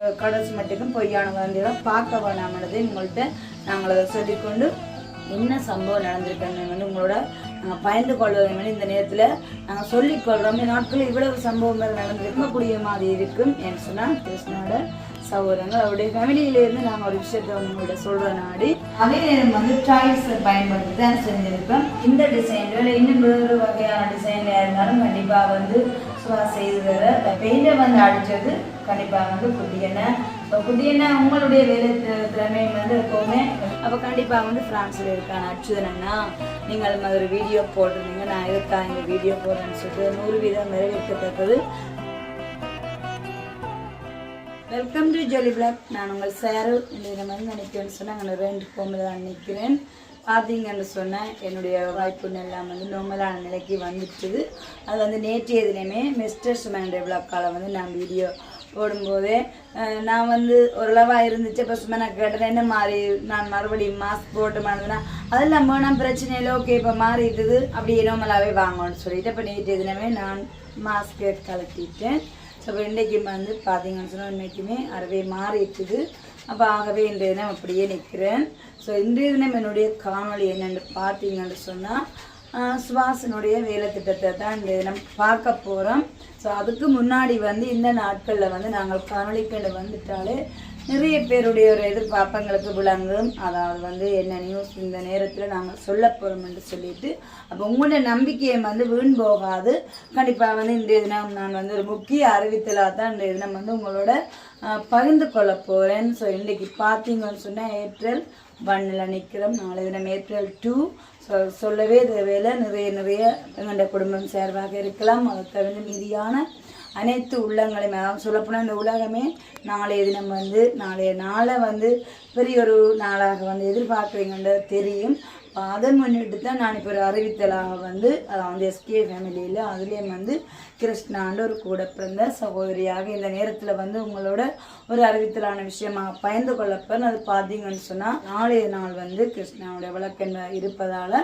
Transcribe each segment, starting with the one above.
கடைசி மட்டுக்கும் பொய்யான வதந்திகளை பார்க்க வேணாமனதை உங்கள்கிட்ட நாங்கள் சொல்லிக்கொண்டு என்ன சம்பவம் நடந்திருக்குன்னு வந்து உங்களோட நாங்கள் பயந்து கொள்வதை இந்த நேரத்தில் நாங்கள் சொல்லிக்கொள்கிறோம் இந்த நாட்களில் இவ்வளவு சம்பவங்கள் நடந்திருக்கக்கூடிய மாதிரி இருக்கும் என்று சொன்னால் கிருஷ்ணோட சகோதரங்கள் அவருடைய ஃபேமிலியிலேருந்து நாங்கள் ஒரு விஷயத்தை உங்கள்கிட்ட சொல்கிற நாடி. அதே நேரம் வந்து டாய்ஸ் பயன்படுத்தி தான் செஞ்சுருக்கோம் இந்த டிசைனில் இல்லை இன்னும் வேறு வகையான டிசைனில் இருந்தாலும் கண்டிப்பாக வந்து சுவா செய்து தர. பெயிண்டை வந்து அடித்தது கண்டிப்பாக வந்து குட்டியண்ணா. இப்போ குட்டியண்ணா உங்களுடைய வேலை திறமை வந்து எப்போவுமே? அப்போ கண்டிப்பாக வந்து ஃப்ரான்ஸில் இருக்கான அச்சுதனா நீங்கள் ஒரு வீடியோ போட்டிருந்தீங்க. நான் இருக்கா இந்த வீடியோ போடுறேன்னு சொல்லிட்டு நூறு வீதம் நிறைவேற்றத்தக்கது வெல்கம் டு ஜொலி பிளாக் நான் உங்கள் சேரு இந்த மாதிரி நினைக்கிறேன்னு சொன்னால் நான் ரெண்டு ஃபோமில் தான் நிற்கிறேன் பார்த்தீங்கன்னு சொன்னேன் என்னுடைய வாய்ப்பு எல்லாம் வந்து நார்மலான நிலைக்கு வந்துட்டுது. அது வந்து நேற்றைய தினமே மிஸ்டர் சுமேண்டர் விளாக்கால் வந்து நான் வீடியோ போடும்போது நான் வந்து ஓரளவாக இருந்துச்சு. இப்போ சும்மா நான் கேட்டேன் என்ன மாறி? நான் மறுபடியும் மாஸ்க் போட்டு மாறினா அதெல்லாம் வேணாம் பிரச்சனை இல்லை ஓகே இப்போ மாறிட்டுது. அப்படியே நார்மலாகவே வாங்கணும்னு சொல்லிட்டு இப்போ நேற்று தினமே நான் மாஸ்க்கு கலட்டிட்டேன் ஸோ இப்போ இன்றைக்கு வந்து பார்த்தீங்கன்னு சொன்னால் இன்றைக்குமே அறவே மாறிட்டுது. அப்போ ஆகவே இன்றைய தினம் அப்படியே நிற்கிறேன் ஸோ இன்றைய தினம் என்னுடைய காணொளி என்னென்னு பார்த்தீங்கன்னு சொன்னால் சுவாசனுடைய வேலை திட்டத்தை தான் இந்த தினம் பார்க்க போகிறோம் ஸோ அதுக்கு முன்னாடி வந்து இந்த நாட்களில் வந்து நாங்கள் காணொளிக்கண்டு வந்துட்டாலே நிறைய பேருடைய ஒரு எதிர்பார்ப்பங்களுக்கு விளங்கும். அதாவது வந்து என்ன நியூஸ் இந்த நேரத்தில் நாங்கள் சொல்ல போகிறோம் என்று சொல்லிட்டு அப்போ உங்களுடைய நம்பிக்கையை வந்து வீண் போகாது. கண்டிப்பாக வந்து இன்றைய தினம் நான் வந்து ஒரு முக்கிய அறிவித்தலாக தான் இன்றைய தினம் வந்து உங்களோட பகிர்ந்து கொள்ள போகிறேன் ஸோ இன்றைக்கி பார்த்தீங்கன்னு சொன்னால் ஏப்ரல் ஒன்னில் நிற்கிறோம். நாளை தினம் ஏப்ரல் டூ சொல்லவே தேவையில்லை. நிறைய நிறைய எங்களுடைய குடும்பம் சேர்வாக இருக்கலாம். அதை தவிர மீதியான அனைத்து உள்ளங்களையும் அதாவது சொல்லப்போனால் இந்த உலகமே நாளைய தினம் வந்து நாளைய நாளை வந்து பெரிய ஒரு நாளாக வந்து எதிர்பார்க்குறீங்கன்றது தெரியும். அதை முன்னிட்டு தான் நான் இப்போ ஒரு அறிவித்தலாக வந்து அதாவது எஸ்கே ஃபேமிலியில் அதுலேயும் வந்து கிருஷ்ணாண்டு ஒரு கூட பிறந்த சகோதரியாக இந்த நேரத்தில் வந்து உங்களோட ஒரு அறிவித்தலான விஷயமாக பயந்து கொள்ளப்ப அது பார்த்தீங்கன்னு சொன்னால் நாளைய நாள் வந்து கிருஷ்ணாவுடைய விளக்கெண்ண இருப்பதால்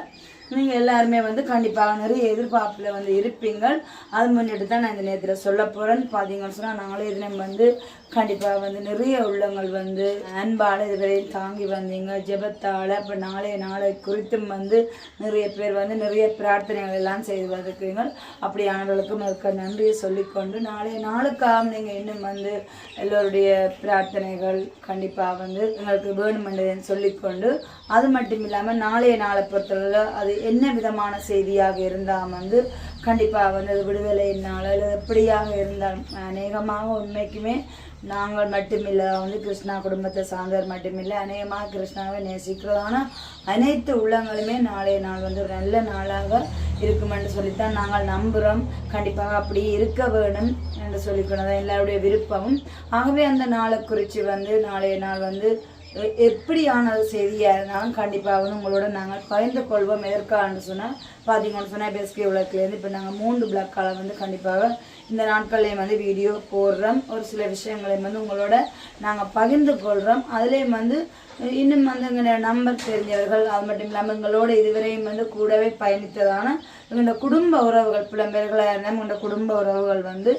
நீங்கள் எல்லாருமே வந்து கண்டிப்பாக நிறைய எதிர்பார்ப்பில் வந்து இருப்பீங்கள். அது முன்னிட்டு தான் நான் இந்த நேரத்தில் சொல்ல போகிறேன்னு பார்த்தீங்கன்னு சொன்னால் நாளைய தினம் வந்து கண்டிப்பாக வந்து நிறைய உள்ளங்கள் வந்து அன்பால் இதுவரையும் தாங்கி வந்தீங்க. ஜெபத்தால் இப்போ நாளைய நாளை குறித்தும் வந்து நிறைய பேர் வந்து நிறைய பிரார்த்தனைகள் எல்லாம் செய்து வந்திருக்கிறீங்க அப்படியானவர்களுக்கும் இருக்க நன்றியை சொல்லிக்கொண்டு நாளைய நாளுக்காக நீங்கள் இன்னும் வந்து எல்லோருடைய பிரார்த்தனைகள் கண்டிப்பாக வந்து எங்களுக்கு வேணுமென்றதை சொல்லிக்கொண்டு அது மட்டும் இல்லாமல் நாளைய நாளை பொறுத்தளவில் அது என்ன விதமான செய்தியாக இருந்தால் வந்து கண்டிப்பாக வந்து அது விடுதலையினால் இல்லை எப்படியாக இருந்தாலும் அநேகமாக உண்மைக்குமே நாங்கள் மட்டுமில்லை வந்து கிருஷ்ணா குடும்பத்தை சார்ந்தவர் மட்டுமில்லை அநேகமாக கிருஷ்ணாவை நேசிக்கிறதான அனைத்து உள்ளங்களுமே நாளைய நாள் வந்து ஒரு நல்ல நாளாக இருக்குமென்று சொல்லித்தான் நாங்கள் நம்புகிறோம் கண்டிப்பாக அப்படி இருக்க வேணும் என்று சொல்லிக்கொண்டதான் எல்லாருடைய விருப்பமும். ஆகவே அந்த நாளை குறித்து வந்து நாளைய நாள் வந்து எப்படியான ஒரு செய்தியாக இருந்தாலும் கண்டிப்பாக வந்து உங்களோட நாங்கள் பகிர்ந்து கொள்வோம். எதற்கான்னு சொன்னால் பார்த்தீங்கன்னு சொன்னால் பெஸ்கே உலகத்துலேருந்து இப்போ நாங்கள் மூன்று பிளாக்கால் வந்து கண்டிப்பாக இந்த நாட்கள்லேயும் வந்து வீடியோ போடுறோம். ஒரு சில விஷயங்களையும் வந்து உங்களோட நாங்கள் பகிர்ந்து கொள்கிறோம் அதுலேயும் வந்து இன்னும் வந்து எங்களுடைய நம்பர் தெரிஞ்சவர்கள் அது மட்டும் இல்லாமல் எங்களோட இதுவரையும் வந்து கூடவே பயணித்ததான எங்களோட குடும்ப உறவுகள் புலம்பெயர்களாக இருந்தால் எங்களோட குடும்ப உறவுகள் வந்து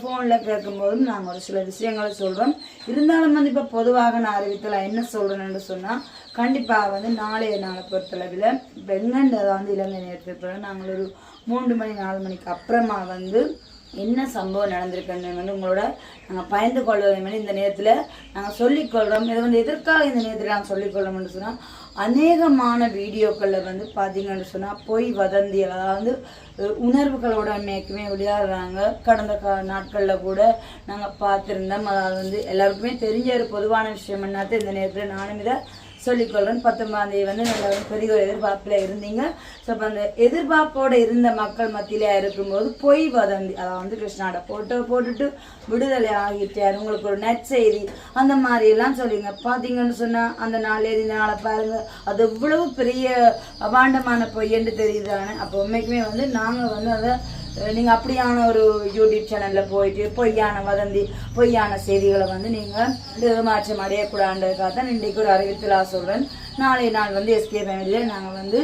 ஃபோனில் கேட்கும்போதும் நாங்கள் ஒரு சில விஷயங்களை சொல்கிறோம் இருந்தாலும் வந்து இப்போ பொதுவாக நான் அறிவித்தலாம் என்ன சொல்கிறேன்னு சொன்னால் கண்டிப்பாக வந்து நாளைய நாளை பொறுத்தளவில் இப்போ எங்கேன்றதை வந்து இலங்கை நேரத்தில் நாங்கள் ஒரு மூன்று மணி நாலு மணிக்கு அப்புறமா வந்து என்ன சம்பவம் நடந்திருக்குன்னு வந்து உங்களோட நாங்கள் பயந்து கொள்வதை மாதிரி இந்த நேரத்தில் நாங்கள் சொல்லிக்கொள்கிறோம் இதை வந்து எதற்காக இந்த நேரத்தில் நாங்கள் சொல்லிக்கொள்கிறோம்னு சொன்னால் அநேகமான வீடியோக்களில் வந்து பார்த்தீங்கன்னு சொன்னால் பொய் வதந்தி அதாவது உணர்வுகளோட மேக்குமே விளையாடுறாங்க கடந்த கா நாட்களில் கூட நாங்கள் பார்த்துருந்தோம். அதாவது வந்து எல்லாருக்குமே தெரிஞ்ச ஒரு பொதுவான விஷயம் என்னது இந்த நேரத்தில் நானும் இதை சொல்லிக்கொள்கிறேன். பத்தொன்பதாம் தேதி வந்து நல்ல ஒரு பெரிய ஒரு எதிர்பார்ப்பில் இருந்தீங்க. ஸோ அப்போ அந்த எதிர்பார்ப்போடு இருந்த மக்கள் மத்தியில இருக்கும்போது பொய் வதந்தி அதை வந்து கிருஷ்ணாட போட்டோ போட்டுட்டு விடுதலை ஆகிட்டார். உங்களுக்கு ஒரு நற்செய்தி அந்த மாதிரியெல்லாம் சொல்லிங்க. பார்த்தீங்கன்னு சொன்னால் அந்த நாளேதி இந்த நாளை பாருங்கள் அது எவ்வளவு பெரிய அபாண்டமான பொய்யன்னு தெரியுதானே அப்போ உண்மைக்குமே வந்து நாங்கள் வந்து அதை நீங்கள் அப்படியான ஒரு யூடியூப் சேனலில் போயிட்டு பொய்யான வதந்தி பொய்யான செய்திகளை வந்து நீங்கள் மாற்றம் அடையக்கூடாதுக்காக தான் இன்றைக்கு ஒரு அறிவித்தலாக சொல்கிறேன் நாளைய நாள் வந்து எஸ்கே ஃபேமிலியில் நாங்கள் வந்து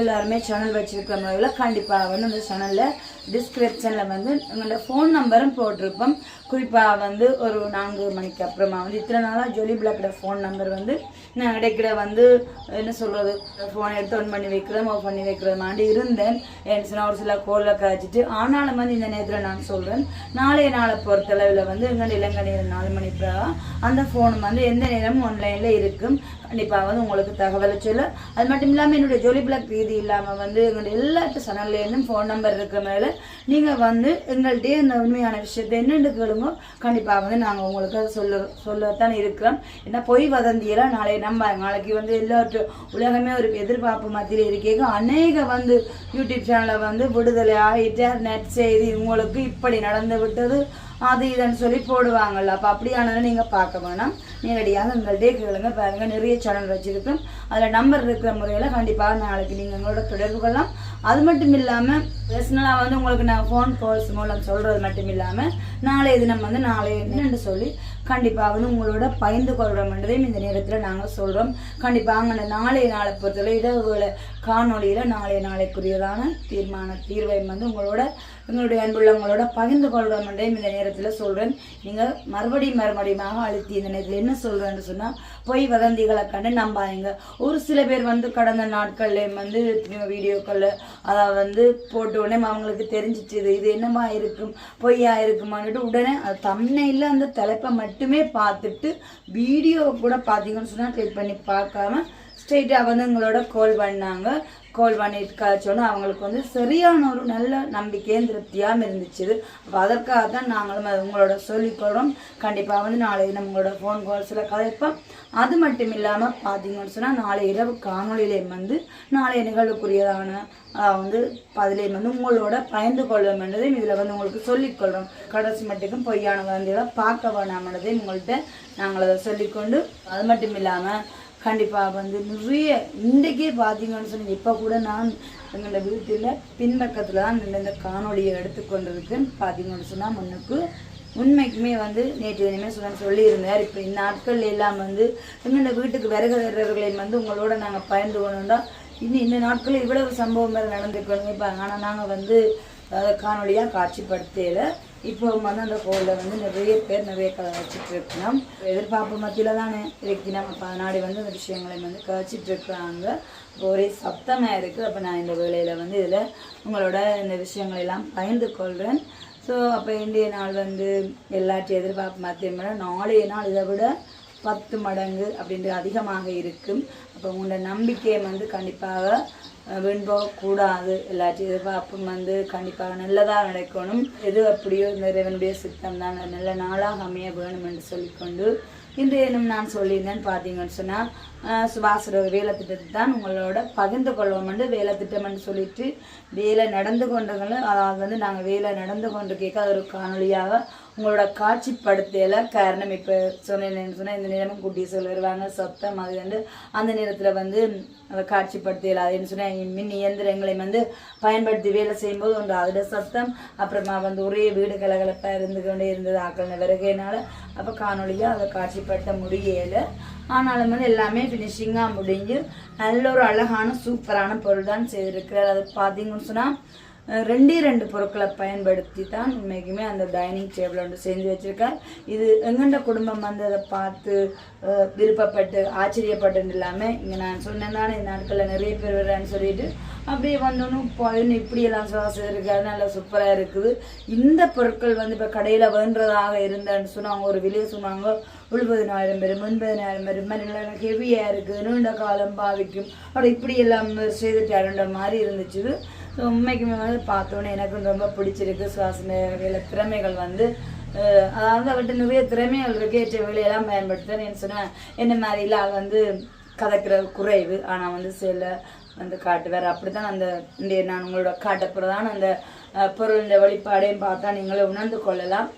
எல்லாருமே சேனல் வச்சுருக்கிற முறையில் கண்டிப்பாக வந்து அந்த சேனலில் டிஸ்கிரிப்ஷனில் வந்து எங்களோட ஃபோன் நம்பரும் போட்டிருப்போம். குறிப்பாக வந்து ஒரு நான்கு மணிக்கு அப்புறமா வந்து இத்தனை நாளாக ஜொலி பிளாக்கோட ஃபோன் நம்பர் வந்து நான் இடைக்கிட வந்து என்ன சொல்கிறது ஃபோனை எடுத்து ஆன் பண்ணி வைக்கிறோம் ஆஃப் பண்ணி வைக்கிறது மாதிரி இருந்தேன். என் சொன்னால் ஒரு சில கோலில் காய்ச்சிட்டு ஆனாலும் வந்து இந்த நேரத்தில் நான் சொல்கிறேன் நாளைய நாளை பொறுத்தளவில் வந்து எங்கள் இளங்கணியில் நாலு மணி பிறகு அந்த ஃபோன் வந்து எந்த நேரமும் ஆன்லைனில் இருக்கும். கண்டிப்பாக வந்து உங்களுக்கு தகவலை சொல்ல. அது மட்டும் இல்லாமல் என்னுடைய ஜொலி பிளாக் ரீதி இல்லாமல் வந்து எங்களுடைய எல்லா சேனல்லேருந்தும் ஃபோன் நம்பர் இருக்க மேலே நீங்கள் வந்து எங்கள்கிட்ட இந்த உண்மையான விஷயத்தை என்னென்று கேளுங்க கண்டிப்பாக வந்து நாங்கள் உங்களுக்கு அதை சொல்ல சொல்லத்தான் இருக்கிறோம். ஏன்னா பொய் வதந்தியெல்லாம் நாளைய நம்ம நாளைக்கு வந்து எல்லாற்றும் உலகமே ஒரு எதிர்பார்ப்பு மத்தியில் இருக்கேங்க அநேக வந்து யூடியூப் சேனலை வந்து விடுதலை ஆகிட்டு நெட் செய்தி உங்களுக்கு இப்படி நடந்து விட்டது அது இதுன்னு சொல்லி போடுவாங்கள்ல அப்போ அப்படியானதை நீங்கள் பார்க்க வேணாம். நேரடியாக எங்கள்கிட்டே கேளுங்க பாருங்கள் நிறைய சேனல் வச்சுருக்கோம் அதில் நம்பர் இருக்கிற முறையில் கண்டிப்பாக நாளைக்கு நீங்கள் எங்களோட தொடர்பு கொள்ளலாம். அது மட்டும் இல்லாமல் பர்சனலாக வந்து உங்களுக்கு நான் ஃபோன் கால்ஸ் மூலம் சொல்கிறது மட்டும் இல்லாமல் நாளைய தினம் வந்து நாளைய என்னென்று சொல்லி கண்டிப்பாக வந்து உங்களோட பகிர்ந்து கொள்கிறோம்ன்றதையும் இந்த நேரத்தில் நாங்கள் சொல்கிறோம் கண்டிப்பாக அங்கே நாளைய நாளை பொறுத்தவரை இரவுகளை காணொளியில் நாளைய நாளைக்குரியதான தீர்மான தீர்வை வந்து உங்களோட எங்களுடைய அன்புள்ளவங்களோட பகிர்ந்து கொள்கிறோம்ன்றதையும் இந்த நேரத்தில் சொல்கிறேன் நீங்கள் மறுபடியும் மறுபடியுமாக அழுத்தி இந்த நேரத்தில் என்ன சொல்கிறேன்னு சொன்னால் பொய் வதந்திகளை கண்டு நம்பாதீங்க. ஒரு சில பேர் வந்து கடந்த நாட்கள்லேயும் வந்து வீடியோக்களில் அதை வந்து போட்ட உடனே அவங்களுக்கு தெரிஞ்சிச்சு இது இது என்னமா இருக்கும்? பொய்யா இருக்குமான்னுட்டு உடனே அது தம்னையில் அந்த தலைப்பை மட்டுமே பார்த்துட்டு வீடியோ கூட பார்த்தீங்கன்னு சொன்னால் கிளிக் பண்ணி பார்க்காம ஸ்ட்ரெயிட்டாக வந்து எங்களோட கால் பண்ணாங்க. கால் பண்ணிட்டு காய்ச்சோன்னு அவங்களுக்கு வந்து சரியான ஒரு நல்ல நம்பிக்கையும் திருப்தியாகவும் இருந்துச்சு. அப்போ அதற்காக தான் நாங்களும் அது உங்களோட சொல்லிக்கொள்கிறோம் கண்டிப்பாக வந்து நாளை நம்மளோட ஃபோன் கால்ஸில் கதைப்போம். அது மட்டும் இல்லாமல் பார்த்தீங்கன்னு சொன்னால் நாளை இரவு காணொலியிலேயும் வந்து நாளைய நிகழ்வுக்குரியதான வந்து பதிலையும் வந்து உங்களோட பயந்து கொள்ளும் என்றதையும் இதில் வந்து உங்களுக்கு சொல்லிக்கொள்கிறோம் கடைசி மட்டுக்கும் பொய்யான வந்தியெல்லாம் பார்க்க வேணாமன்றதையும் உங்கள்கிட்ட நாங்கள் அதை சொல்லிக்கொண்டு அது மட்டும் இல்லாமல் கண்டிப்பாக வந்து நிறைய இன்றைக்கே பார்த்தீங்கன்னு சொன்னீங்க இப்போ கூட நான் எங்களோட வீட்டில் பின்பக்கத்தில் தான் நின்று இந்த காணொளியை எடுத்துக்கொண்டிருக்கேன் பார்த்தீங்கன்னு சொன்னால் முன்னுக்கு உண்மைக்குமே வந்து நேற்று இனிமேல் சொன்ன சொல்லியிருந்தார். இப்போ இந்த நாட்கள் எல்லாம் வந்து எங்களோட வீட்டுக்கு விறகு வர்றவர்களை வந்து உங்களோட நாங்கள் பயந்து கொண்டோம்னா இன்னும் இந்த நாட்களில் இவ்வளவு சம்பவங்கள் நடந்துக்கணும் இப்போ ஆனால் நாங்கள் வந்து காணொலியாக காட்சிப்படுத்தல. இப்போ வந்து அந்த கோவிலில் வந்து நிறைய பேர் நிறைய கதை வச்சுட்டு இருக்கணும். எதிர்பார்ப்பு மத்தியில் தானே இருக்கணும் அப்போ அதனாடி வந்து அந்த விஷயங்களை வந்து கழிச்சிட்டு இருக்கிறாங்க. இப்போ ஒரே சத்தமாக இருக்குது அப்போ நான் இந்த வேலையில் வந்து இதில் உங்களோட இந்த விஷயங்களை எல்லாம் பகிர்ந்து கொள்கிறேன் ஸோ அப்போ இன்றைய நாள் வந்து எல்லாத்தையும் எதிர்பார்ப்பு மத்தியமிட நாளைய நாள் இதை விட பத்து மடங்கு அப்படின்ட்டு அதிகமாக இருக்கும். அப்போ உங்களோட நம்பிக்கையை வந்து கண்டிப்பாக வீண் போகக்கூடாது எல்லாத்தையும் எதிர்பார்ப்பும் வந்து கண்டிப்பாக நல்லதாக நடக்கணும். எது அப்படியோ இந்த இறைவனுடைய சித்தம் தான். நல்ல நாளாக அமைய வேணும் என்று சொல்லிக்கொண்டு இன்று இன்னும் நான் சொல்லியிருந்தேன் பார்த்தீங்கன்னு சொன்னால் சுபாசர வேலை திட்டத்தை தான் உங்களோட பகிர்ந்து கொள்வோம் என்று வேலை திட்டம்னு சொல்லிட்டு வேலை நடந்து கொண்டவங்களும் அதாவது வந்து நாங்கள் வேலை நடந்து கொண்டு கேட்க ஒரு காணொலியாக உங்களோட காட்சிப்படுத்தல காரணம். இப்போ சொன்னேன்னு சொன்னால் இந்த நேரமும் குட்டி சொல்ல வருவாங்க சத்தம் அது வந்து அந்த நேரத்தில் வந்து அதை காட்சிப்படுத்தல. அதுன்னு சொன்னால் மின் இயந்திரங்களை வந்து பயன்படுத்தி வேலை செய்யும்போது ஒன்று அதோட சத்தம் அப்புறமா வந்து ஒரே வீடு கலகலப்பாக இருந்து கொண்டே இருந்தது ஆக்கள் விறகையினால அப்போ காணொலியாக அதை காட்சிப்படுத்த முடியலை. ஆனாலும் வந்து எல்லாமே ஃபினிஷிங்காக முடிஞ்சு நல்ல ஒரு அழகான சூப்பரான பொருள் தான் செய்திருக்கிறார். அது பார்த்தீங்கன்னு சொன்னால் ரெண்டே ரெண்டு பொருட்களை பயன்படுத்தி தான் உண்மைக்குமே அந்த டைனிங் டேபிள் ஒன்று செஞ்சு வச்சுருக்கார். இது எங்கண்ட குடும்பம் வந்து அதை பார்த்து விருப்பப்பட்டு ஆச்சரியப்பட்டு இல்லாமல் இங்கே நான் சொன்னேன் தானே இந்த நாட்களில் நிறைய பேர் வர்றேன்னு சொல்லிட்டு அப்படியே வந்தோன்னு போயின்னு இப்படியெல்லாம் சுவாசம் இருக்காது நல்லா சூப்பராக இருக்குது. இந்த பொருட்கள் வந்து இப்போ கடையில் வேண்டுறதாக இருந்தேன்னு சொன்னால் அவங்க ஒரு விலையை சொன்னாங்க எழுபதினாயிரம் பேர் எண்பதினாயிரம் பேர் மாதிரி நல்லா ஹெவியாக இருக்குது நீண்ட காலம் பாவிக்கும். அப்படி இப்படி எல்லாம் செய்துட்டாருன்ற மாதிரி இருந்துச்சு. ஸோ உண்மைக்குமே வந்து பார்த்தோன்னே எனக்கு ரொம்ப பிடிச்சிருக்கு. சுவாச வகையில் திறமைகள் வந்து அதாவது அவர்கிட்ட நிறைய திறமைகள் இருக்கு. ஏற்ற வேலையெல்லாம் பயன்படுத்துறேன் சொன்னேன். என்ன மாதிரிலாம் வந்து கதைக்கிற குறைவு. ஆனால் வந்து சில வந்து காட்டுவார். அப்படித்தான் அந்த இந்த நான் உங்களோட காட்டப்புறதான் அந்த பொருள் பொருளின் வெளிப்பாடையும் பார்த்தா நீங்களே உணர்ந்து கொள்ளலாம்.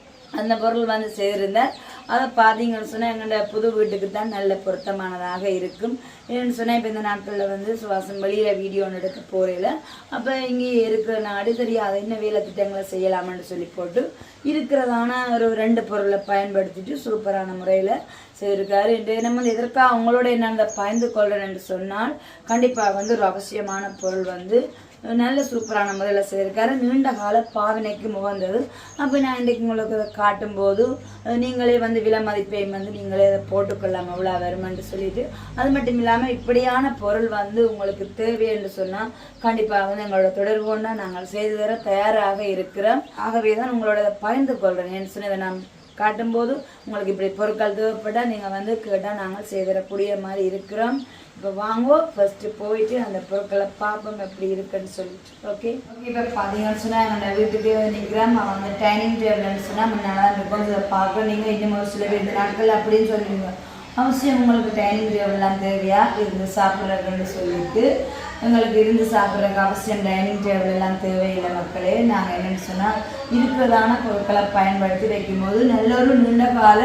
அந்த பொருள் வந்து செய்திருந்தார் அதை பார்த்தீங்கன்னு சொன்னால் எங்களோட புது வீட்டுக்கு தான் நல்ல பொருத்தமானதாக இருக்கும். ஏன்னு சொன்னால் இப்போ இந்த நாட்களில் வந்து சுவாசம் வெளியில் வீடியோ ஒன்று எடுக்க போகிறேல அப்போ இங்கே இருக்கிற நாடு சரி அதை என்ன வேலை திட்டங்களை செய்யலாமான்னு சொல்லி போட்டு இருக்கிறதான ஒரு ரெண்டு பொருளை பயன்படுத்திட்டு சூப்பரான முறையில் செய்திருக்காரு. இன்றைய நம்ம எதற்காக அவங்களோட என்ன பயந்து கொள்றேன் என்று சொன்னால் கண்டிப்பாக வந்து ஒரு அவசியமான பொருள் வந்து நல்ல சூப்பரான முதல்ல செய்திருக்காரு. நீண்ட கால பாவனைக்கு முகந்தது அப்போ நான் இன்றைக்கு உங்களுக்கு காட்டும் காட்டும்போது நீங்களே வந்து விலை மதிப்பை வந்து நீங்களே அதை போட்டுக்கொள்ளலாம் எவ்வளோ வருமென்று சொல்லிட்டு அது மட்டும் இல்லாமல் இப்படியான பொருள் வந்து உங்களுக்கு தேவை என்று சொன்னால் கண்டிப்பாக வந்து எங்களோட தொடர்பு கொண்டா நாங்கள் செய்து தர தயாராக இருக்கிறோம். ஆகவே தான் உங்களோட இதை பகிர்ந்து கொள்கிறேன் என்று சொன்னதை நான் காட்டும்போது உங்களுக்கு இப்படி பொருட்கள் தேவைப்பட்டால் நீங்கள் வந்து கேட்டால் நாங்கள் செய்திடக்கூடிய மாதிரி இருக்கிறோம். இப்போ வாங்குவோம் ஃபஸ்ட்டு போயிட்டு அந்த பொருட்களை பார்ப்போம் எப்படி இருக்குன்னு சொல்லிட்டு. ஓகே ஓகே இப்போ பார்த்தீங்கன்னு சொன்னால் எங்கள் வந்து நிற்கிறோம் அவங்க டைனிங் டேபிள்னு சொன்னால் நல்லா இருக்கும் இதை பார்க்குறோம் நீங்கள் இன்னும் ஒரு சில பேர் நாட்கள் அப்படின்னு சொல்லுவீங்க அவசியம் உங்களுக்கு டைனிங் டேபிள்லாம் தேவையா? இருந்து சாப்பிட்றதுன்னு சொல்லிட்டு எங்களுக்கு இருந்து சாப்பிட்றதுக்கு அவசியம் டைனிங் டேபிள் எல்லாம் தேவையில்லை மக்களே. நாங்கள் என்னென்னு சொன்னால் இருக்கிறதான பொருட்களை பயன்படுத்தி வைக்கும்போது நல்ல ஒரு நீண்ட கால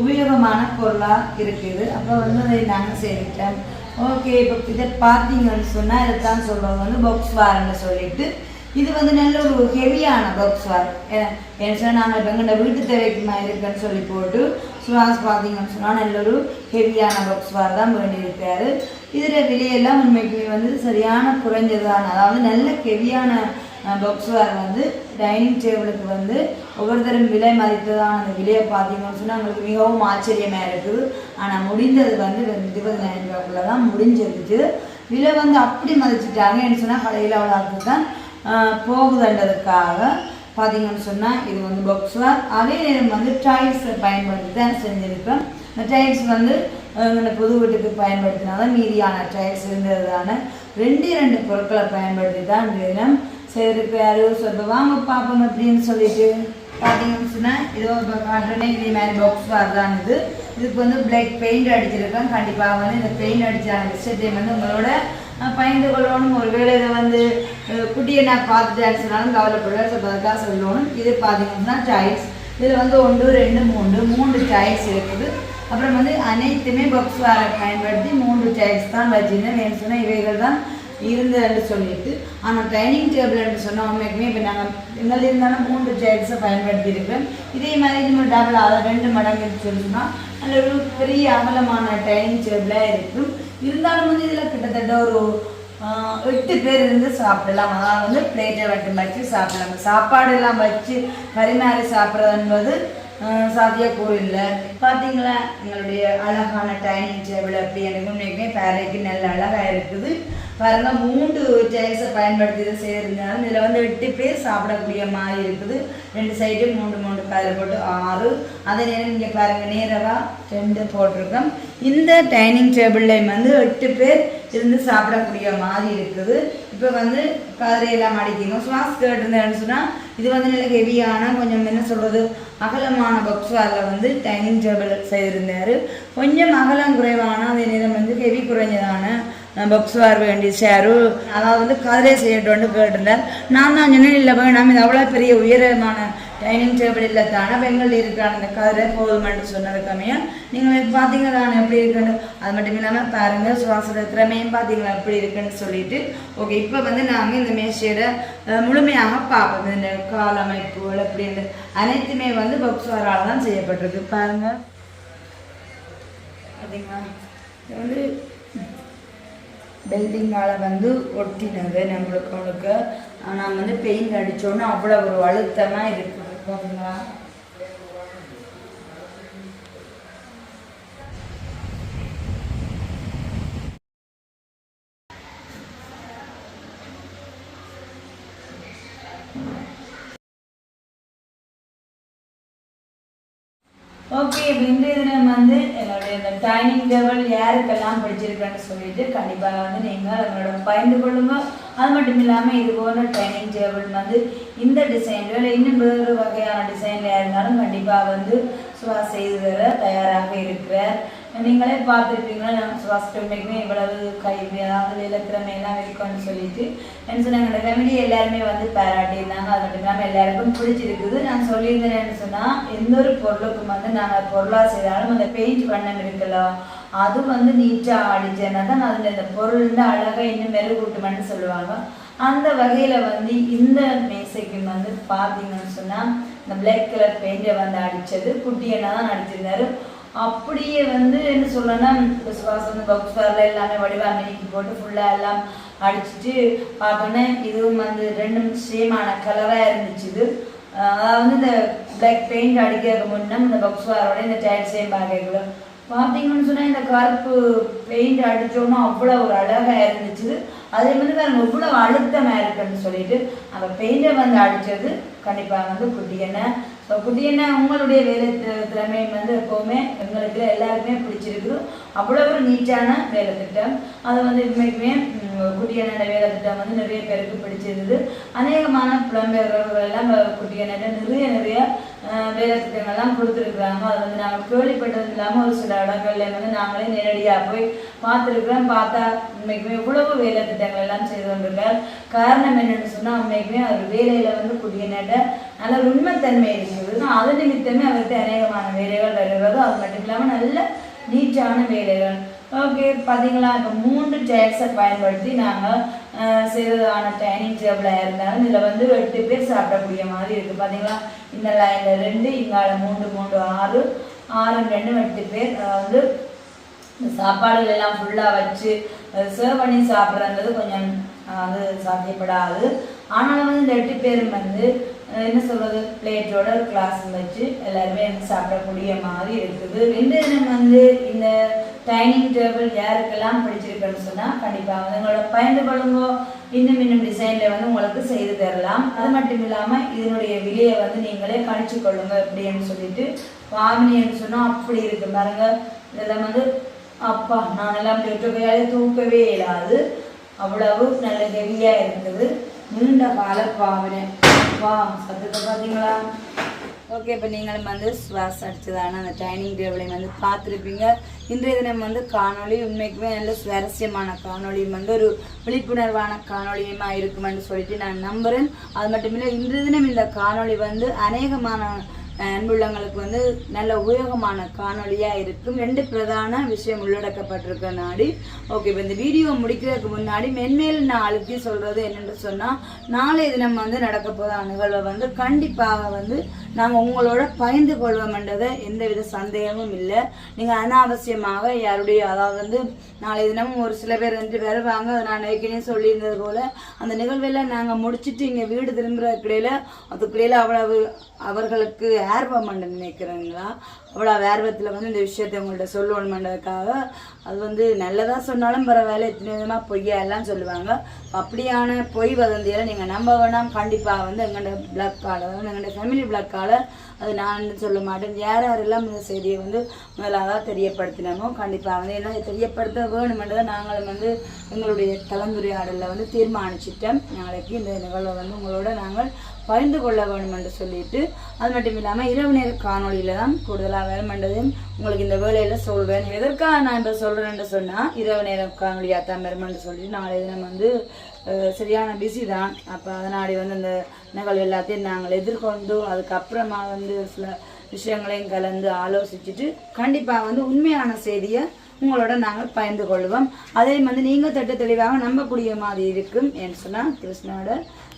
உபயோகமான பொருளாக இருக்குது. அப்போ வந்து அதை நாங்கள் செய்துட்டோம் ஓகே இப்போ இதை பார்த்தீங்கன்னு சொன்னால் இதை தான் சொல்லுவாங்க வந்து பாக்ஸ் வாரன்னு சொல்லிட்டு. இது வந்து நல்ல ஒரு ஹெவியான பாக்ஸ் வார். ஏன்னு சொன்னால் நாங்கள் இப்போ எங்கள்ட வீட்டு தேவைக்குமா இருக்குன்னு சொல்லி போட்டு சுவாஸ் பார்த்தீங்கன்னு சொன்னால் நல்ல ஒரு ஹெவியான பாக்ஸ் வார் தான் வேண்டியிருக்காரு இதில் விலையெல்லாம் உண்மைக்குமே வந்து சரியான குறைஞ்சதான அதாவது நல்ல ஹெவியான பாக்ஸ்வேர் வந்து டைனிங் டேபிளுக்கு வந்து ஒவ்வொருத்தரும் விலை மதித்ததான அந்த விலையை பார்த்தீங்கன்னு சொன்னால் அவங்களுக்கு மிகவும் ஆச்சரியமாக இருக்குது. ஆனால் முடிந்தது வந்து வெறும் இருபதாயிரம் ரூபாய்க்குள்ள தான் முடிஞ்சிருச்சு விலை வந்து அப்படி மதிச்சிட்டாங்க என்ன சொன்னால் கடையில் அவ்வளோ தான் போகுதுன்றதுக்காக பார்த்தீங்கன்னு சொன்னால் இது வந்து பாக்ஸ்வார் அதே நேரம் வந்து டைல்ஸை பயன்படுத்தி தான் செஞ்சுருப்பேன். இந்த டைல்ஸ் வந்து எங்களை புது வீட்டுக்கு பயன்படுத்தினாதான் மீதியான டைல்ஸ் இருந்ததுதான. ரெண்டே ரெண்டு பொருட்களை பயன்படுத்தி தான் தினம் சரி இப்போ ஸோ இப்போ வாங்க பார்ப்போம் அப்படின்னு சொல்லிட்டு. பார்த்தீங்கன்னு சொன்னால் இதோ இப்போ காட்டுறேனே இதே மாதிரி பாக்ஸ் தான் இது இதுக்கு வந்து பிளாக் பெயிண்ட் அடிச்சிருக்கேன். கண்டிப்பாக வந்து இந்த பெயிண்ட் அடித்த விஷயத்தையும் வந்து உங்களோட பயந்து கொள்ளணும் ஒருவேளை இதை வந்து குட்டியை நான் பார்த்துட்டு சொன்னாலும் கவலைப்படுவேன். ஸோ அதுக்காக சொல்லணும். இது பார்த்தீங்கன்னா டைல்ஸ் இதில் வந்து ஒன்று ரெண்டு மூன்று மூன்று டைல்ஸ் இருக்குது. அப்புறம் வந்து அனைத்துமே பக்ஸ் வர பயன்படுத்தி மூன்று டைல்ஸ் தான் வச்சுருந்தேன். ஏன்னு சொன்னால் இவைகள் தான் இருந்ததுன்னு சொல்லிட்டு ஆனால் டைனிங் டேபிள் என்று சொன்ன உண்மைக்குமே இப்போ நாங்கள் எங்கள் இருந்தாலும் மூன்று சேர்ஸை பயன்படுத்தி இருக்கிறோம் இதே மாதிரி நம்ம டபுள் அதை ரெண்டு மடங்கு சொன்னால் நல்ல ஒரு பெரிய அகலமான டைனிங் டேபிளாக இருக்கும். இருந்தாலும் வந்து இதில் கிட்டத்தட்ட ஒரு எட்டு பேர் இருந்து சாப்பிடலாம். அதாவது வந்து பிளேட்டை மட்டும் வச்சு சாப்பிடலாம். சாப்பாடு எல்லாம் வச்சு பரிமாறி சாப்பிட்றது என்பது சாத்தியக்கூறு இல்லை. பார்த்தீங்களா எங்களுடைய அழகான டைனிங் டேபிள் அப்படி எனக்கு உண்மைக்குமே பேரைக்கு நல்ல அழகாக இருக்குது. பாருங்க மூன்று டைல்ஸை பயன்படுத்தி இதை செய்யறதுனால இதில் வந்து எட்டு பேர் சாப்பிடக்கூடிய மாதிரி இருக்குது. ரெண்டு சைடும் மூன்று மூன்று பயிர் போட்டு ஆறு. அதே நேரம் இங்கே பாருங்கள் நேரவாக ரெண்டு போட்டிருக்கோம். இந்த டைனிங் டேபிளில் வந்து எட்டு பேர் இருந்து சாப்பிடக்கூடிய மாதிரி இருக்குது. இப்போ வந்து கதிரையெல்லாம் அடிக்கணும் சுவாஸ் கேட்டிருந்தேன்னு சொன்னால் இது வந்து நல்ல ஹெவியான கொஞ்சம் என்ன சொல்கிறது அகலமான பக்ஸ்வாரில் வந்து டைனிங் டேபிள் செய்திருந்தார். கொஞ்சம் அகலம் குறைவான அதே நேரம் வந்து ஹெவி குறைஞ்சதான பக்ஸ்வார் வேண்டிய சேரு அதாவது வந்து கதிரே செய்யட்டோன்னு கேட்டிருந்தார். நான் தான் சொன்னேன் இல்லை வேணாம் இது அவ்வளோ பெரிய உயரமான டைனிங் டேபிள் இல்லை தானே. பெண்கள் இருக்கிறாங்க இந்த கதிரை போதுமென்று சொன்னது கம்மியாக நீங்கள் பார்த்தீங்களா? நான் எப்படி இருக்குன்னு? அது மட்டும் இல்லாமல் பாருங்கள் சுவாச திறமையும் பார்த்தீங்களா? எப்படி இருக்குன்னு சொல்லிட்டு. ஓகே இப்போ வந்து நாங்கள் இந்த மேஷையோட முழுமையாக பார்ப்போம். இந்த கால் அமைப்புகள் அப்படின்னு அனைத்துமே வந்து பக்ஸ்வாரால் தான் செய்யப்பட்டிருக்கு. பாருங்கள் பார்த்தீங்களா இது வந்து பில்டிங்கால வந்து ஒட்டினது நம்மளுக்கு அவனுக்கு. ஆனால் வந்து பெயிண்ட் அடித்தோன்னே அவ்வளோ ஒரு அழுத்தமாக இருக்குது பார்த்தீங்களா ஓகே இப்போ இன்றைய தினம் வந்து என்னுடைய இந்த டைனிங் டேபிள் யாருக்கெல்லாம் பிடிச்சிருக்குன்னு சொல்லிட்டு கண்டிப்பாக வந்து நீங்கள் எங்களோட பகிர்ந்து கொள்ளுங்க. அது மட்டும் இல்லாமல் இது போன்ற டைனிங் டேபிள் வந்து இந்த டிசைனில் இல்லை இன்னும் வேறு வகையான டிசைனில் இருந்தாலும் கண்டிப்பாக வந்து சுவா செய்து தர தயாராக இருக்கிறார். நீங்களே பார்த்துருப்பீங்களா? நான் சுவாஸ் டொமைக்குமே இவ்வளவு கை அதாவது விளக்கிழமையெல்லாம் இருக்கும்னு சொல்லிட்டு. என்ன சொன்னாங்க? எங்களோட ஃபேமிலி எல்லாருமே வந்து பாராட்டியிருந்தாங்க அது மட்டும் இல்லாமல் எல்லாருக்கும் பிடிச்சிருக்குது. நான் சொல்லியிருந்தேன்னு சொன்னால் எந்த ஒரு பொருளுக்கும் வந்து நாங்கள் பொருளாக செய்தாலும் அந்த பெயிண்ட் வண்ணம் இருக்குல்ல அது வந்து நீட்டாக அடிச்சேன்னா தான் அதில் இந்த வந்து அழகாக இன்னும் மெருகூட்டுமென்னு சொல்லுவாங்க. அந்த வகையில் வந்து இந்த மேசைக்கு வந்து பார்த்தீங்கன்னு சொன்னால் இந்த பிளாக் கலர் பெயிண்டை வந்து அடித்தது குட்டியெல்லாம் தான் அடிச்சிருந்தாரு. அப்படியே வந்து என்ன சொல்லணும்னா இந்த வந்து பக்ஸ் வரல எல்லாமே வடிவ அமைதிக்கு போட்டு ஃபுல்லாக எல்லாம் அடிச்சுட்டு பார்த்தோன்னே இதுவும் வந்து ரெண்டும் சேமான கலராக இருந்துச்சு இது. அதாவது இந்த பிளாக் பெயிண்ட் அடிக்கிறதுக்கு முன்னே இந்த பக்ஸ் வாரோட இந்த டயர் சேம் பார்க்கல பார்த்தீங்கன்னு சொன்னால் இந்த கருப்பு பெயிண்ட் அடித்தோன்னா அவ்வளோ ஒரு அழகாக இருந்துச்சு அதே மாதிரி பாருங்க இவ்வளோ அழுத்தமாக இருக்குன்னு சொல்லிட்டு அந்த பெயிண்டை வந்து அடித்தது கண்டிப்பாக வந்து குட்டி என்ன ஸோ குட்டி உங்களுடைய வேலை திறமை வந்து எப்போவுமே எங்களுக்கு எல்லாருக்குமே பிடிச்சிருக்கு அவ்வளோ ஒரு நீட்டான வேலை திட்டம். அது வந்து இதுமைக்குமே குட்டிய எண்ணெய் வேலை திட்டம் வந்து நிறைய பேருக்கு பிடிச்சிருந்தது. அநேகமான புலம்பெயர்வர்கள் எல்லாம் குட்டி நிறைய நிறைய அஹ், வேலை திட்டங்கள்லாம் கொடுத்துருக்குறாங்க. அது வந்து நாங்கள் கேள்விப்பட்டது இல்லாமல் ஒரு சில இடங்கள்ல வந்து நாங்களே நேரடியாக போய் பார்த்துருக்குறோம். பார்த்தா இன்னைக்குமே இவ்வளவு வேலை திட்டங்கள் எல்லாம் செய்து கொண்டிருக்கார் காரணம் என்னன்னு சொன்னால் உண்மைக்குமே அவர் வேலையில் வந்து குடிய நேட்ட நல்ல உண்மைத்தன்மை இருக்கிறது அது நிமித்தமே அவருக்கு அநேகமான வேலைகள் வருகிறது. அது மட்டும் இல்லாமல் நல்ல நீட்டான வேலைகள் ஓகே பார்த்தீங்களா இப்போ மூன்று டேக்ஸை பயன்படுத்தி நாங்கள் செய்ததான டைனிங் டேபிளாக இருந்தாலும் இதில் வந்து எட்டு பேர் சாப்பிடக்கூடிய மாதிரி இருக்குது பார்த்தீங்களா இந்த லைனில் ரெண்டு இங்கால மூன்று மூன்று ஆறு ஆறு ரெண்டு எட்டு பேர் அதாவது சாப்பாடுகள் எல்லாம் ஃபுல்லாக வச்சு சர்வ் பண்ணி சாப்பிட்றது கொஞ்சம் அது சாத்தியப்படாது. ஆனாலும் வந்து இந்த எட்டு பேரும் வந்து என்ன சொல்றது? பிளேட்டோட கிளாஸ் வச்சு எல்லாருமே வந்து சாப்பிடக்கூடிய மாதிரி இருக்குது. ரெண்டு தினம் வந்து இந்த டைனிங் டேபிள் யாருக்கெல்லாம் பிடிச்சிருக்குன்னு சொன்னால் கண்டிப்பாக வந்து உங்களோட பயந்து கொள்ளுங்க. இன்னும் இன்னும் டிசைனில் வந்து உங்களுக்கு செய்து தரலாம். அது மட்டும் இல்லாமல் இதனுடைய விலையை வந்து நீங்களே கணிச்சு கொள்ளுங்க அப்படின்னு சொல்லிட்டு வாமினின்னு சொன்னால் அப்படி இருக்கு பாருங்க. இதெல்லாம் வந்து அப்பா நான் எல்லாம் கையாலே தூக்கவே இல்லாது அவ்வளவு நல்ல ஹெவியாக இருக்குது நீண்ட கால பாவனை. வா சத்தத்தை பார்த்தீங்களா ஓகே இப்போ நீங்களும் வந்து சுவாஸ் அடிச்சதான அந்த டைனிங் டேபிளையும் வந்து பார்த்துருப்பீங்க. இன்றைய தினம் வந்து காணொளி உண்மைக்குமே நல்ல சுவாரஸ்யமான காணொளியும் வந்து ஒரு விழிப்புணர்வான காணொளியுமா இருக்குமென்னு சொல்லிட்டு நான் நம்புகிறேன் அது மட்டும் இல்லை இன்றைய தினம் இந்த காணொளி வந்து அநேகமான அன்புள்ளங்களுக்கு வந்து நல்ல உபயோகமான காணொலியாக இருக்கும். ரெண்டு பிரதான விஷயம் உள்ளடக்கப்பட்டிருக்க நாடி. ஓகே இப்போ இந்த வீடியோ முடிக்கிறதுக்கு முன்னாடி மென்மேல் நான் அழுத்தி சொல்கிறது என்னென்னு சொன்னால் நாளைய தினம் வந்து நடக்க போகிற நிகழ்வை வந்து கண்டிப்பாக வந்து நாங்கள் உங்களோட பகிர்ந்து கொள்வோம்ன்றதை எந்தவித சந்தேகமும் இல்லை. நீங்கள் அனாவசியமாக யாருடைய அதாவது வந்து நாளைய தினமும் ஒரு சில பேர் ரெண்டு வருவாங்க. அதை நான் ஏற்கனவே சொல்லியிருந்தது போல் அந்த நிகழ்வெல்லாம் நாங்கள் முடிச்சிட்டு இங்கே வீடு திரும்புறதுக்கிடையில அதுக்கிடையில அவ்வளவு அவர்களுக்கு வேர்வை பண்ண நினைக்கிறீங்களா? அவ்வளோ வேர்வத்தில் வந்து இந்த விஷயத்தை உங்கள்கிட்ட சொல்லணுமென்றதுக்காக. அது வந்து நல்லதாக சொன்னாலும் பரவாயில்ல எத்தனை விதமாக பொய்யா எல்லாம் சொல்லுவாங்க. அப்படியான பொய் வதந்திகளை நீங்கள் நம்ப வேணாம். கண்டிப்பாக வந்து எங்களோட பிளக்கால் அதாவது எங்களோட ஃபேமிலி பிளக்கால் அது நான் சொல்ல மாட்டேன். யார் யாரெல்லாம் இந்த செய்தியை வந்து முதலாக தெரியப்படுத்தினோமோ கண்டிப்பாக வந்து என்ன தெரியப்படுத்த வேணுமென்றதை நாங்களும் வந்து எங்களுடைய கலந்துரையாடலில் வந்து தீர்மானிச்சிட்டோம். நாளைக்கு இந்த நிகழ்வை வந்து உங்களோட நாங்கள் பகிர்ந்து கொள்ள வேண்டும் என்று சொல்லிட்டு அது மட்டும் இல்லாமல் இரவு நேர காணொலியில் தான் கூடுதலாக வேணுமென்றதையும் உங்களுக்கு இந்த வேலையில் சொல்வேன் எதற்காக நான் இப்போ சொல்கிறேன்னு சொன்னால் இரவு நேர காணொலியாக தான் வருமென்று சொல்லிட்டு நாளை தினம் வந்து சரியான பிஸி தான். அப்போ அதனாடி வந்து அந்த நிகழ்வு எல்லாத்தையும் நாங்கள் எதிர்கொண்டும் அதுக்கப்புறமா வந்து சில விஷயங்களையும் கலந்து ஆலோசிச்சுட்டு கண்டிப்பாக வந்து உண்மையான செய்தியை உங்களோட நாங்கள் பகிர்ந்து கொள்வோம். அதே வந்து நீங்கள் திட்ட தெளிவாக நம்பக்கூடிய மாதிரி இருக்கும் என்று சொன்னால் கிருஷ்ணோட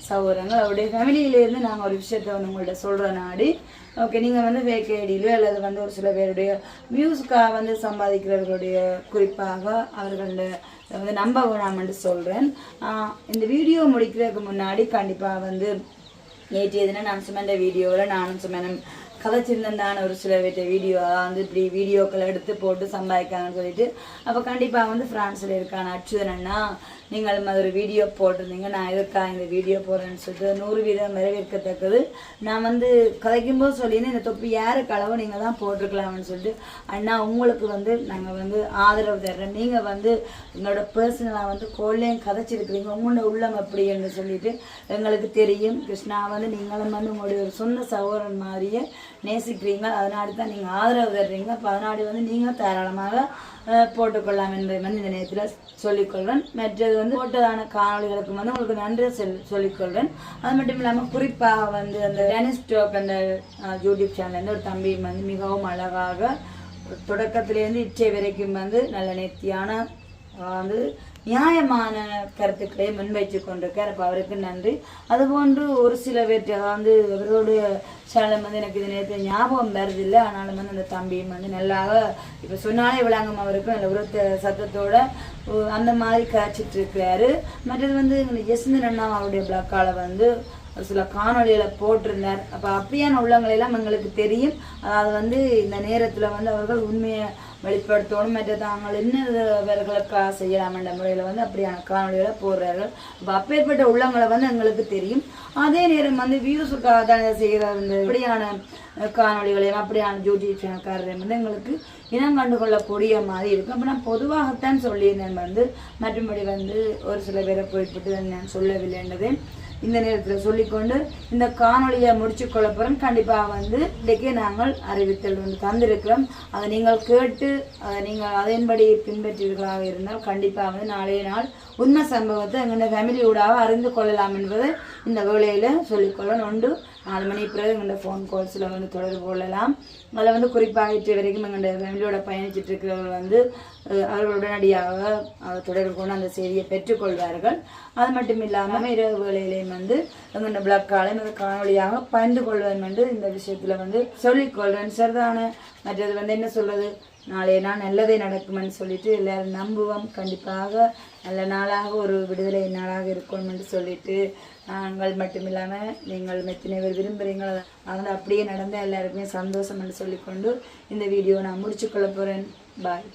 சகோதரங்கள் அவருடைய ஃபேமிலியிலேருந்து நாங்கள் ஒரு விஷயத்தை வந்து உங்கள்கிட்ட சொல்கிற நாடி. ஓகே நீங்கள் வந்து வேக்கையடியிலோ அல்லது வந்து ஒரு சில பேருடைய வியூஸ்க்காக வந்து சம்பாதிக்கிறவர்களுடைய குறிப்பாக அவர்களோட வந்து நம்ப வேணாம்னு சொல்கிறேன் இந்த வீடியோ முடிக்கிறதுக்கு முன்னாடி கண்டிப்பாக வந்து நேற்று எதுனா நான் சுமந்த வீடியோவில் நானும் சுமனம் கதைச்சிருந்தான ஒரு சில வீட்டு வீடியோ வந்து இப்படி வீடியோக்களை எடுத்து போட்டு சம்பாதிக்காங்கன்னு சொல்லிட்டு அப்போ கண்டிப்பாக வந்து ஃப்ரான்ஸில் இருக்கான. அச்சுதன் அண்ணா நீங்கள் அது ஒரு வீடியோ போட்டிருந்தீங்க. நான் எதுக்காக இந்த வீடியோ போடுறேன்னு சொல்லிட்டு நூறு வீதம் வரவேற்கத்தக்கது. நான் வந்து கதைக்கும்போது சொல்லியிருந்தேன் இந்த தொப்பி யாருக்கு அளவு நீங்கள் தான் போட்டிருக்கலாம்னு சொல்லிட்டு அண்ணா உங்களுக்கு வந்து நாங்கள் வந்து ஆதரவு தர்றேன். நீங்கள் வந்து எங்களோட பர்சனலாக வந்து கோல்லையும் கதைச்சிருக்கிறீங்க. உங்களோட உள்ளம் அப்படி என்று சொல்லிட்டு எங்களுக்கு தெரியும் கிருஷ்ணா வந்து நீங்களும் வந்து உங்களுடைய ஒரு சொந்த சகோதரன் மாதிரியே நேசிக்கிறீங்க. அதனாடி தான் நீங்கள் ஆதரவு தர்றீங்க. அப்போ அதனாடி வந்து நீங்கள் தாராளமாக போட்டுக்கொள்ளலாம் என்பதை வந்து இந்த நேரத்தில் சொல்லிக்கொள்வேன் மற்றது வந்து போட்டதான காணொளிகளுக்கு வந்து உங்களுக்கு நன்றி சொல் சொல்லிக்கொள்வேன் அது மட்டும் இல்லாமல் குறிப்பாக வந்து அந்த டெனிஸ் ஸ்டோக் அந்த யூடியூப் சேனல்லேருந்து ஒரு தம்பி வந்து மிகவும் அழகாக தொடக்கத்திலேருந்து இச்சை வரைக்கும் வந்து நல்ல நேர்த்தியான வந்து நியாயமான கருத்துக்களை முன்வைத்து கொண்டிருக்கார். அப்போ அவருக்கு நன்றி. அதுபோன்று ஒரு சில பேர் அதாவது அவர்களுடைய சேலம் வந்து எனக்கு இது நேரத்தில் ஞாபகம் வருதில்லை ஆனாலும் வந்து அந்த தம்பியும் வந்து நல்லாக இப்போ சொன்னாலே விளங்கும் அவருக்கும். நல்ல உரத்த சத்தத்தோட அந்த மாதிரி காய்ச்சிட்டு இருக்கிறாரு மற்றது வந்து இந்த அண்ணா அவருடைய பிளாக்கால் வந்து சில காணொளிகளை போட்டிருந்தார். அப்போ அப்படியான உள்ளங்களெல்லாம் எங்களுக்கு தெரியும். அதாவது வந்து இந்த நேரத்தில் வந்து அவர்கள் உண்மையை வெளிப்படுத்தணும். மற்ற தாங்கள் இன்னவர்களுக்காக செய்யலாம் என்ற முறையில் வந்து அப்படியான காணொலிகளை போடுறார்கள். அப்போ அப்பேற்பட்ட உள்ளங்களை வந்து எங்களுக்கு தெரியும். அதே நேரம் வந்து வியூஸுக்காக தான் செய்கிற இந்த இப்படியான காணொலிகளையும் அப்படியான ஜோதி சேனல்காரரையும் வந்து எங்களுக்கு இனம் கண்டுகொள்ளக்கூடிய மாதிரி இருக்கும். அப்போ நான் பொதுவாகத்தான் சொல்லியிருந்தேன் வந்து மற்றபடி வந்து ஒரு சில பேரை போய்விட்டு நான் சொல்லவில்லை என்றதே இந்த நேரத்தில் சொல்லிக்கொண்டு இந்த காணொளியை முடிச்சு கொள்ளப்புறம் கண்டிப்பாக வந்து இன்றைக்கே நாங்கள் அறிவித்தல் வந்து தந்திருக்கிறோம். அதை நீங்கள் கேட்டு அதை நீங்கள் அதன்படி பின்பற்றியவர்களாக இருந்தால் கண்டிப்பாக வந்து நாளைய நாள் உண்மை சம்பவத்தை எங்கள் ஃபேமிலியோடாக அறிந்து கொள்ளலாம் என்பதை இந்த வேலையில் சொல்லிக்கொள்ளணும் உண்டு நாலு மணி பிறகு எங்களோட ஃபோன் கால்ஸில் வந்து தொடர்பு கொள்ளலாம். அதில் வந்து குறிப்பாக இன்று வரைக்கும் எங்களோட ஃபேமிலியோட பயணிச்சுட்டு இருக்கிறவர்கள் வந்து அவர்கள் உடனடியாக அவர் தொடர்பு கொண்டு அந்த செய்தியை பெற்றுக்கொள்வார்கள் அது மட்டும் இல்லாமல் இரவு வேளையிலையும் வந்து எங்களோட பிளாக்காலையும் அந்த காணொலியாக பகிர்ந்து கொள்வேன் என்று இந்த விஷயத்தில் வந்து சொல்லிக்கொள்வேன் சரிதான? மற்றது வந்து என்ன சொல்றது? நாளைய நாள் நல்லதே நடக்கும்னு சொல்லிட்டு எல்லாரும் நம்புவோம். கண்டிப்பாக நல்ல நாளாக ஒரு விடுதலை நாளாக இருக்கும் என்று சொல்லிட்டு நாங்கள் மட்டும் இல்லாமல் நீங்கள் மெத்தினவர் பேர் விரும்புகிறீங்களோ அதனால் அப்படியே நடந்த எல்லாருக்குமே சந்தோஷம் என்று சொல்லிக்கொண்டு இந்த வீடியோ நான் முடிச்சுக்கொள்ள போகிறேன் பாய்